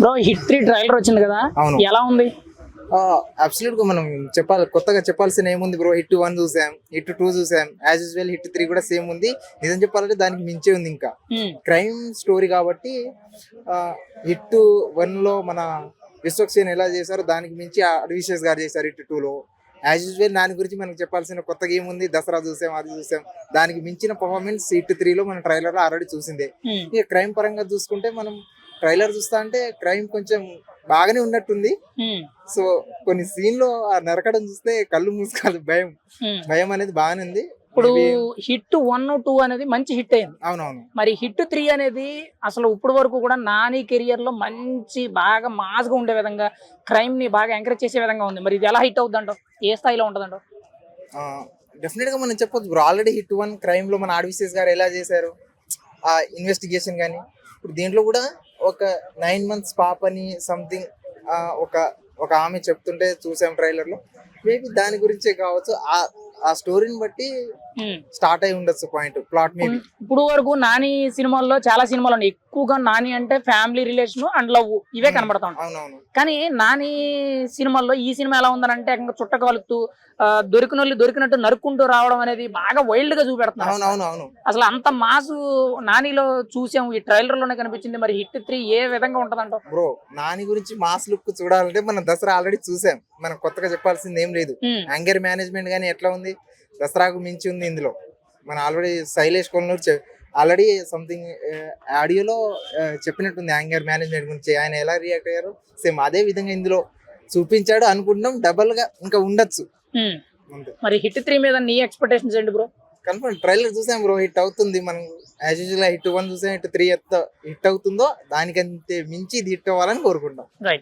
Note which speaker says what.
Speaker 1: Bro hit three trailer వచ్చింది కదా. ఎలా ఉంది?
Speaker 2: అబ్సల్యూట్గా మనం చెప్పాలి కొత్తగా చెప్పాల్సిన ఏముంది బ్రో? హిట్ వన్ చూసాం హిట్ టూ చూసాం. యాజ్ యూజువల్ హిట్ త్రీ కూడా సేమ్ ఉంది. నిజం చెప్పాలంటే దానికి మించే ఉంది ఇంకా. క్రైమ్ స్టోరీ కాబట్టి హిట్ వన్లో మన విశ్వక్సేన్ ఎలా చేశారో దానికి మించి అడ్విషియస్ గారు చేశారు హిట్ టూ లో. యాజ్ యూజువల్ దాని గురించి మనకు చెప్పాల్సిన కొత్తగా ఏముంది? దసరా చూసాం అది చూసాం. దానికి మించిన పర్ఫార్మెన్స్ హిట్ త్రీలో మన ట్రైలర్లో ఆల్రెడీ చూసిందే.
Speaker 1: ఉమ్,
Speaker 2: ఇక క్రైమ్ పరంగా చూసుకుంటే మనం ట్రైలర్ చూస్తా అంటే క్రైమ్ కొంచెం బాగానే ఉన్నట్టుంది. సో కొన్ని సీన్లో ఆ నరకడం చూస్తే కళ్ళు మూసుకోవాలి భయం. భయం అనేది బాగానే ఉంది.
Speaker 1: ఇప్పుడు హిట్ వన్ టూ అనేది మంచి హిట్ అయింది.
Speaker 2: అవునవును.
Speaker 1: మరి హిట్ త్రీ అనేది అసలు ఇప్పుడు వరకు కూడా నాని కెరియర్లో మంచి బాగా మాస్గా ఉండే విధంగా క్రైమ్ని బాగా ఎంకరేజ్ చేసే విధంగా ఉంది. మరి ఇది ఎలా హిట్ అవుతుందంటో ఏ స్థాయిలో ఉంటుందంటో
Speaker 2: డెఫినెట్గా మనం చెప్పొచ్చు ఆల్రెడీ హిట్ వన్ క్రైమ్లో మన ఆర్విసిఎస్ గారు ఎలా చేశారు? ఆ ఇన్వెస్టిగేషన్ కానీ ఇప్పుడు దీంట్లో కూడా ఒక నైన్ మంత్స్ పాపని సంథింగ్ ఒక ఒక ఆమె చెప్తుంటే చూసాం ట్రైలర్లో మేబీ దాని గురించే కావచ్చు. ఆ స్టోరీని బట్టి. స్టార్ట్ అయి ఉండొచ్చు పాయింట్ ప్లాట్ మేబీ
Speaker 1: ఇప్పుడు వరకు నాని సినిమాల్లో చాలా సినిమాలు ఉన్నాయి ఎక్కువగా నాని అంటే ఫ్యామిలీ రిలేషన్ అండ్ లవ్ ఇవే కనబడతా. ఉంటాయి కానీ నాని సినిమాల్లో ఈ సినిమా ఎలా ఉందనంటే చుట్ట కలుపుతూ ఆ, దొరికిన వాళ్ళు దొరికినట్టు నరుక్కుంటూ రావడం అనేది బాగా వైల్డ్గా చూపెడుతున్నారు అసలు. అంత మాసు నానిలో చూసాం ఈ ట్రైలర్లోనే కనిపించింది మరి హిట్ త్రీ ఏ విధంగా ఉంటదంట
Speaker 2: బ్రో నాని గురించి మాస్ లుక్ చూడాలంటే మనం దసరా ఆల్రెడీ చూసాం. మనం కొత్తగా చెప్పాల్సింది ఏం లేదు. యాంగర్ మేనేజ్మెంట్ కానీ ఎట్లా ఉంది? దసరాకు మించి ఉంది ఇందులో. మన already Sailesh Kolluru already something ఆడియోలో చెప్పినట్టుంది యాంగర్ మేనేజ్మెంట్ గురించి. ఆయన ఎలా రియాక్ట్ అయ్యారు? సేమ్ అదే విధంగా ఇందులో చూపించాడు అనుకుంటున్నాం. డబల్గా ఇంకా ఉండొచ్చు.
Speaker 1: మరి హిట్ త్రీ మీద నీ ఎక్స్పెక్టేషన్స్ ఏంటి బ్రో
Speaker 2: కన్ఫర్మ్ ట్రైలర్ చూసాం బ్రో హిట్ అవుతుంది. మనం యాజ్ యూజువల్ హిట్ వన్ చూసాం హిట్ త్రీ హిట్ అవుతుందో దానికంటే మించి ఇది హిట్ అవ్వాలని కోరుకుంటాం
Speaker 1: రైట్